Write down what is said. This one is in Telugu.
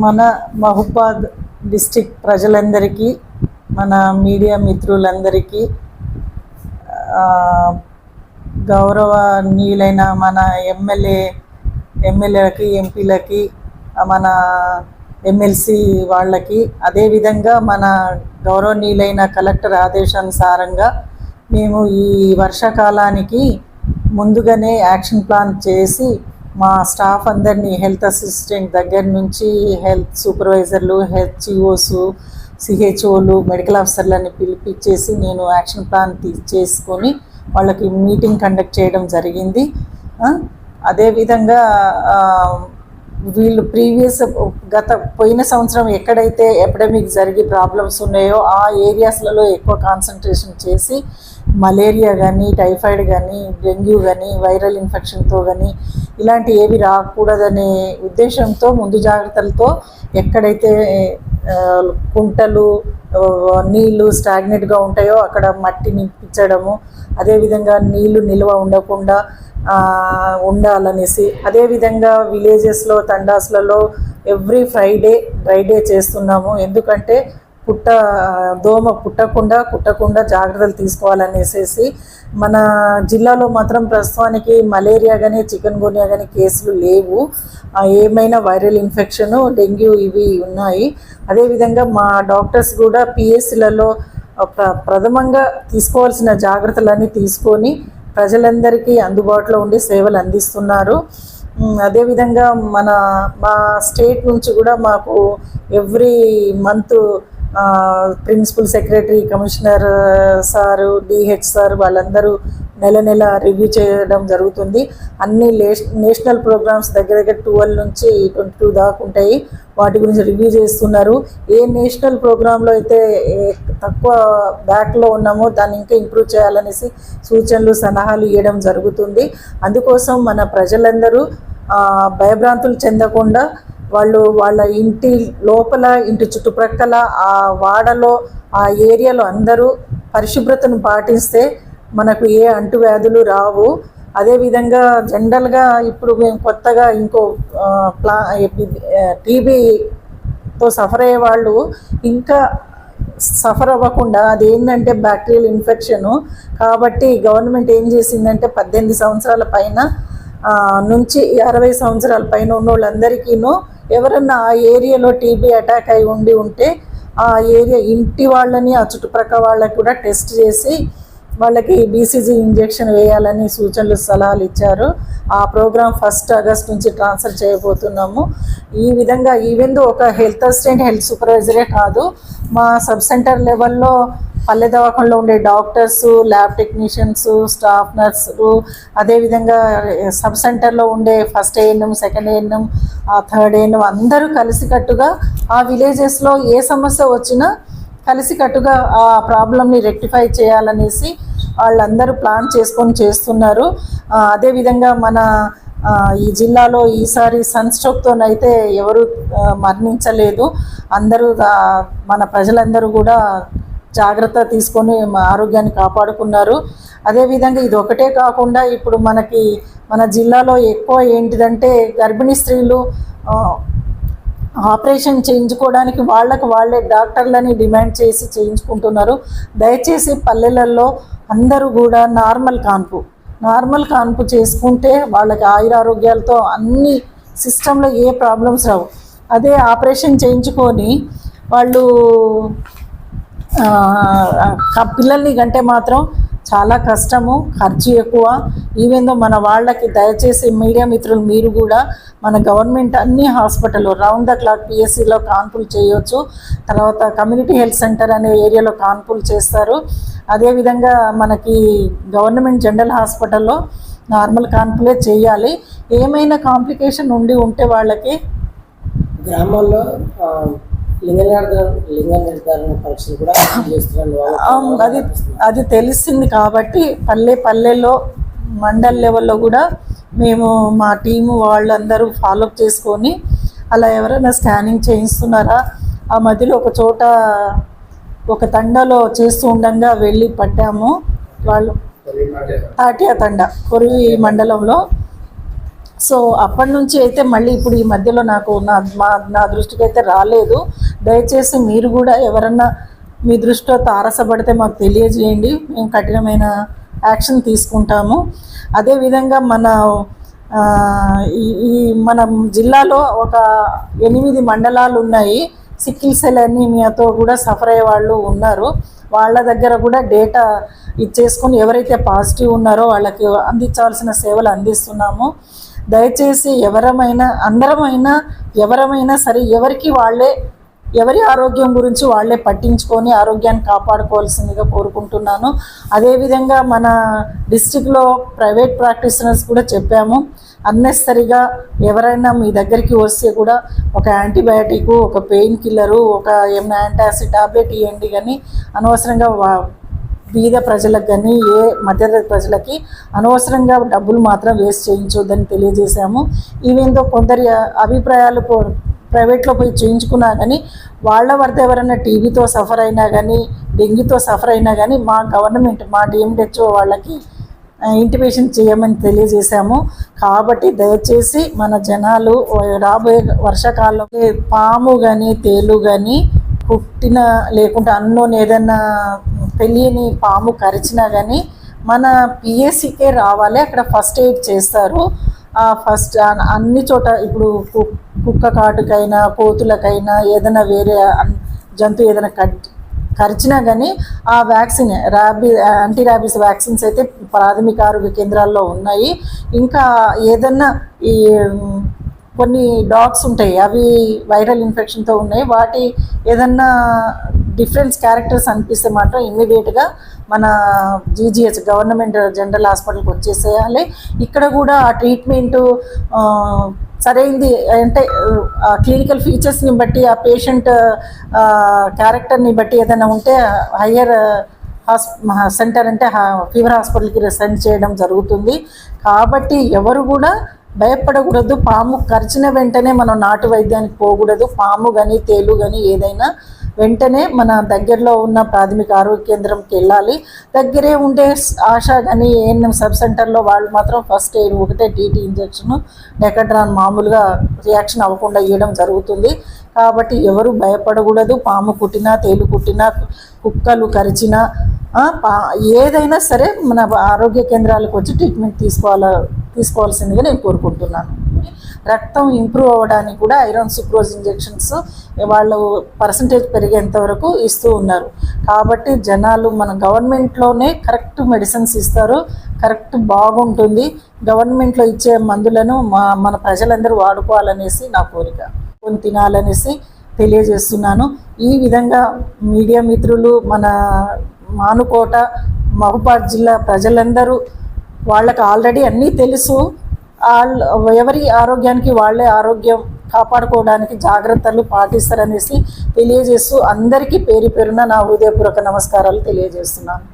మన మహుబాద్ డిస్టిక్ ప్రజలందరికీ మన మీడియా మిత్రులందరికీ గౌరవనీయులైన మన ఎమ్మెల్యే ఎమ్మెల్యేలకి ఎంపీలకి మన ఎమ్మెల్సీ వాళ్ళకి అదేవిధంగా మన గౌరవనీయులైన కలెక్టర్ ఆదేశానుసారంగా మేము ఈ వర్షాకాలానికి ముందుగానే యాక్షన్ ప్లాన్ చేసి మా స్టాఫ్ అందరినీ హెల్త్ అసిస్టెంట్ దగ్గర నుంచి హెల్త్ సూపర్వైజర్లు హెచ్ఈఓస్ సిహెచ్ఓలు మెడికల్ ఆఫీసర్లని పిలిపించేసి నేను యాక్షన్ ప్లాన్ తీసుకొని చేసుకొని వాళ్ళకి మీటింగ్ కండక్ట్ చేయడం జరిగింది. అదేవిధంగా వీళ్ళు ప్రీవియస్ గత పోయిన సంవత్సరం ఎక్కడైతే ఎపిడమిక్ జరిగి ప్రాబ్లమ్స్ ఉన్నాయో ఆ ఏరియాస్లలో ఎక్కువ కాన్సన్ట్రేషన్ చేసి మలేరియా కానీ టైఫాయిడ్ కానీ డెంగ్యూ కానీ వైరల్ ఇన్ఫెక్షన్తో కానీ ఇలాంటి ఏవి రాకూడదనే ఉద్దేశంతో ముందు జాగ్రత్తలతో ఎక్కడైతే కుంటలు నీళ్ళు నీళ్ళు స్టాగ్నెట్గా ఉంటాయో అక్కడ మట్టి నింపించడము అదేవిధంగా నీళ్ళు నిల్వ ఉండకుండా ఉండాలనేసి అదేవిధంగా విలేజెస్లో తండాస్లలో ఎవ్రీ ఫ్రైడే ఫ్రైడే చేస్తున్నాము. ఎందుకంటే పుట్ట దోమ పుట్టకుండా కుట్టకుండా జాగ్రత్తలు తీసుకోవాలనేసేసి మన జిల్లాలో మాత్రం ప్రస్తుతానికి మలేరియా కానీ చికెన్ గునియా కానీ కేసులు లేవు. ఏమైనా వైరల్ ఇన్ఫెక్షన్ డెంగ్యూ ఇవి ఉన్నాయి. అదేవిధంగా మా డాక్టర్స్ కూడా పిఎస్సిలలో ప్ర ప్రథమంగా తీసుకోవాల్సిన జాగ్రత్తలన్నీ తీసుకొని ప్రజలందరికీ అందుబాటులో ఉండి సేవలు అందిస్తున్నారు. అదేవిధంగా మన మా స్టేట్ నుంచి కూడా మాకు every month principal secretary commissioner sir D H వాళ్ళందరూ నెల నెల రివ్యూ చేయడం జరుగుతుంది. అన్ని నేషనల్ ప్రోగ్రామ్స్ దగ్గర దగ్గర ట్వెల్వ్ నుంచి ట్వంటీ టూ దాకా ఉంటాయి. వాటి గురించి రివ్యూ చేస్తున్నారు. ఏ నేషనల్ ప్రోగ్రాంలో అయితే తక్కువ బ్యాక్లో ఉన్నామో దాన్ని ఇంకా ఇంప్రూవ్ చేయాలనేసి సూచనలు సలహాలు ఇవ్వడం జరుగుతుంది. అందుకోసం మన ప్రజలందరూ భయభ్రాంతులు చెందకుండా వాళ్ళు వాళ్ళ ఇంటి లోపల ఇంటి చుట్టుప్రక్కల ఆ వాడలో ఆ ఏరియాలో అందరూ పరిశుభ్రతను పాటిస్తే మనకు ఏ అంటువ్యాధులు రావు. అదేవిధంగా జనరల్గా ఇప్పుడు మేము కొత్తగా ఇంకో ప్లా టీబీతో సఫర్ అయ్యే వాళ్ళు ఇంకా సఫర్ అవ్వకుండా అది ఏంటంటే బ్యాక్టీరియల్ ఇన్ఫెక్షను. కాబట్టి గవర్నమెంట్ ఏం చేసిందంటే పద్దెనిమిది సంవత్సరాల పైన నుంచి అరవై సంవత్సరాల పైన ఉన్న వాళ్ళందరికీనూ ఎవరన్నా ఆ ఏరియాలో టీబీ అటాక్ అయి ఉండి ఉంటే ఆ ఏరియా ఇంటి వాళ్ళని ఆ చుట్టుప్రక్కల వాళ్ళకి కూడా టెస్ట్ చేసి వాళ్ళకి బీసీజీ ఇంజెక్షన్ వేయాలని సూచనలు సలహాలు ఇచ్చారు. ఆ ప్రోగ్రామ్ ఫస్ట్ ఆగస్ట్ నుంచి ట్రాన్స్ఫర్ చేయబోతున్నాము. ఈ విధంగా ఈవెన్ ఒక హెల్త్ అసిస్టెంట్ హెల్త్ సూపర్వైజరే కాదు మా సబ్ సెంటర్ లెవెల్లో పల్లె దవాఖానలో ఉండే డాక్టర్స్ ల్యాబ్ టెక్నీషియన్స్ స్టాఫ్ నర్సులు అదేవిధంగా సబ్ సెంటర్లో ఉండే first ANM second ANM third ANM అందరూ కలిసికట్టుగా ఆ విలేజెస్లో ఏ సమస్య వచ్చినా కలిసికట్టుగా ఆ ప్రాబ్లమ్ని రెక్టిఫై చేయాలనేసి వాళ్ళందరూ ప్లాన్ చేసుకొని చేస్తున్నారు. అదేవిధంగా మన ఈ జిల్లాలో ఈసారి సన్ స్ట్రోక్తోనైతే ఎవరు మరణించలేదు. అందరూ మన ప్రజలందరూ కూడా జాగ్రత్త తీసుకొని మా ఆరోగ్యాన్ని కాపాడుకున్నారు. అదేవిధంగా ఇది ఒకటే కాకుండా ఇప్పుడు మనకి మన జిల్లాలో ఎక్కువ ఏంటిదంటే గర్భిణీ స్త్రీలు ఆపరేషన్ చేయించుకోవడానికి వాళ్ళకి వాళ్ళే డాక్టర్లని డిమాండ్ చేసి చేయించుకుంటున్నారు. దయచేసి పల్లెలలో అందరూ కూడా నార్మల్ కాన్పు నార్మల్ కాన్పు చేసుకుంటే వాళ్ళకి ఆయురారోగ్యాలతో అన్ని సిస్టంలో ఏ ప్రాబ్లమ్స్ రావు. అదే ఆపరేషన్ చేయించుకొని వాళ్ళు పిల్లల్ని కంటే మాత్రం చాలా కష్టము ఖర్చు ఎక్కువ. ఈవెందో మన వాళ్ళకి దయచేసి మీడియా మిత్రులు మీరు కూడా మన గవర్నమెంట్ అన్ని హాస్పిటల్లో రౌండ్ ద క్లాక్ పిఎస్సిలో కాన్పులు చేయొచ్చు. తర్వాత కమ్యూనిటీ హెల్త్ సెంటర్ అనే ఏరియాలో కాన్పులు చేస్తారు. అదేవిధంగా మనకి గవర్నమెంట్ జనరల్ హాస్పిటల్లో నార్మల్ కాన్పులే చేయాలి. ఏమైనా కాంప్లికేషన్ ఉండి ఉంటే వాళ్ళకి గ్రామాల్లో అది అది తెలిసింది కాబట్టి పల్లె పల్లెల్లో మండల్ లెవెల్లో కూడా మేము మా టీము వాళ్ళందరూ ఫాలోఅప్ చేసుకొని అలా ఎవరైనా స్కానింగ్ చేయిస్తున్నారా? ఆ మధ్యలో ఒక చోట ఒక తండలో చేస్తూ ఉండగా వెళ్ళి పట్టాము. వాళ్ళు తాటియా తండ కొరివి మండలంలో. సో అప్పటి నుంచి అయితే మళ్ళీ ఇప్పుడు ఈ మధ్యలో నాకు నా మా నా దృష్టికి అయితే రాలేదు. దయచేసి మీరు కూడా ఎవరన్నా మీ దృష్టిలో తారసపడితే మాకు తెలియజేయండి. మేము కఠినమైన యాక్షన్ తీసుకుంటాము. అదేవిధంగా మన ఈ ఈ మన జిల్లాలో ఒక ఎనిమిది మండలాలు ఉన్నాయి. సిక్కిల్ సెల్ అనీమియాతో కూడా సఫర్ అయ్యే వాళ్ళు ఉన్నారు. వాళ్ళ దగ్గర కూడా డేటా ఇచ్చేసుకొని ఎవరైతే పాజిటివ్ ఉన్నారో వాళ్ళకి అందించాల్సిన సేవలు అందిస్తున్నాము. దయచేసి ఎవరమైనా అందరమైనా ఎవరమైనా సరే ఎవరికి వాళ్ళే ఎవరి ఆరోగ్యం గురించి వాళ్ళే పట్టించుకొని ఆరోగ్యాన్ని కాపాడుకోవాల్సిందిగా కోరుకుంటున్నాను. అదేవిధంగా మన డిస్టిక్లో ప్రైవేట్ ప్రాక్టీషనర్స్ కూడా చెప్పాము. అన్నెసరిగా ఎవరైనా మీ దగ్గరికి వస్తే కూడా ఒక యాంటీబయాటిక్ ఒక పెయిన్ కిల్లరు ఒక ఏమైనా యాంటాసిడ్ టాబ్లెట్ ఇవ్వండి కానీ అనవసరంగా వా- బీద ప్రజలకు కానీ ఏ మధ్యతరగతి ప్రజలకి అనవసరంగా డబ్బులు మాత్రం వేస్ట్ చేయించొద్దని తెలియజేశాము. ఈవెందో కొందరి అభిప్రాయాలు ప్రైవేట్లో పోయి చేయించుకున్నా కానీ వాళ్ళ వరద ఎవరైనా టీబీతో సఫర్ అయినా కానీ డెంగ్యూతో సఫర్ అయినా కానీ మా గవర్నమెంట్ మా డిఎండిహెచ్ఓ వాళ్ళకి ఇంటిమేషన్ చేయమని తెలియజేశాము. కాబట్టి దయచేసి మన జనాలు రాబోయే వర్షాకాలం పాము కానీ తేలు కానీ పుట్టిన లేకుంటే అన్నోన్ ఏదైనా తెలియని పాము కరిచినా కానీ మన పిఎస్సికే రావాలి. అక్కడ ఫస్ట్ ఎయిడ్ చేస్తారు. ఫస్ట్ అన్ని చోట ఇప్పుడు కు- కుక్క కాటుకైనా కోతులకైనా ఏదైనా వేరే జంతువు ఏదైనా కట్ కరిచినా కానీ ఆ వ్యాక్సిన్ ర్యాబీ యాంటీ ర్యాబీస్ వ్యాక్సిన్స్ అయితే ప్రాథమిక ఆరోగ్య కేంద్రాల్లో ఉన్నాయి. ఇంకా ఏదన్నా ఈ కొన్ని డాగ్స్ ఉంటాయి అవి వైరల్ ఇన్ఫెక్షన్తో ఉన్నాయి. వాటి ఏదన్నా డిఫరెన్స్ క్యారెక్టర్స్ అనిపిస్తే మాత్రం ఇమ్మీడియట్గా మన జీజీహెచ్ గవర్నమెంట్ జనరల్ హాస్పిటల్కి వచ్చేసేయాలి. ఇక్కడ కూడా ఆ ట్రీట్మెంటు సరైంది అంటే ఆ క్లినికల్ ఫీచర్స్ని బట్టి ఆ పేషెంట్ క్యారెక్టర్ని బట్టి ఏదైనా ఉంటే హయ్యర్ హాస్ సెంటర్ అంటే ఫీవర్ హాస్పిటల్కి సెండ్ చేయడం జరుగుతుంది. కాబట్టి ఎవరు కూడా భయపడకూడదు. పాము కరిచిన వెంటనే మనం నాటు వైద్యానికి పోకూడదు. పాము కానీ తేలు కానీ ఏదైనా వెంటనే మన దగ్గరలో ఉన్న ప్రాథమిక ఆరోగ్య కేంద్రంకి వెళ్ళాలి. దగ్గరే ఉండే ఆశా కానీ ఏఎన్ఎం సబ్ సెంటర్లో వాళ్ళు మాత్రం ఫస్ట్ ఎయిడ్ ఒకటే టీటీ ఇంజెక్షన్ డెకడ్రాన్ మామూలుగా రియాక్షన్ అవ్వకుండా ఇవ్వడం జరుగుతుంది. కాబట్టి ఎవరు భయపడకూడదు. పాము కుట్టినా తేలు కుట్టినా కుక్కలు కరిచినా ఏదైనా సరే మన ఆరోగ్య కేంద్రాలకు వచ్చి ట్రీట్మెంట్ తీసుకోవాలి తీసుకోవాల్సిందిగా నేను కోరుకుంటున్నాను. రక్తం ఇంప్రూవ్ అవ్వడానికి కూడా ఐరన్ సుక్రోజ్ ఇంజెక్షన్స్ వాళ్ళు పర్సంటేజ్ పెరిగేంత వరకు ఇస్తూ ఉన్నారు. కాబట్టి జనాలు మన గవర్నమెంట్లోనే కరెక్ట్ మెడిసిన్స్ ఇస్తారు కరెక్ట్ బాగుంటుంది. గవర్నమెంట్లో ఇచ్చే మందులను మా మన ప్రజలందరూ వాడుకోవాలనేసి నా కోరిక. కొని తినాలనేసి తెలియజేస్తున్నాను. ఈ విధంగా మీడియా మిత్రులు మన మానుకోట మహబాద్ జిల్లా ప్రజలందరూ వాళ్ళకి ఆల్రెడీ అన్నీ తెలుసు. వాళ్ళు ఎవరి ఆరోగ్యానికి వాళ్ళే ఆరోగ్యం కాపాడుకోవడానికి జాగ్రత్తలు పాటిస్తారనేసి తెలియజేస్తూ అందరికీ పేరు పేరున నా హృదయపూర్వక నమస్కారాలు తెలియజేస్తున్నాను.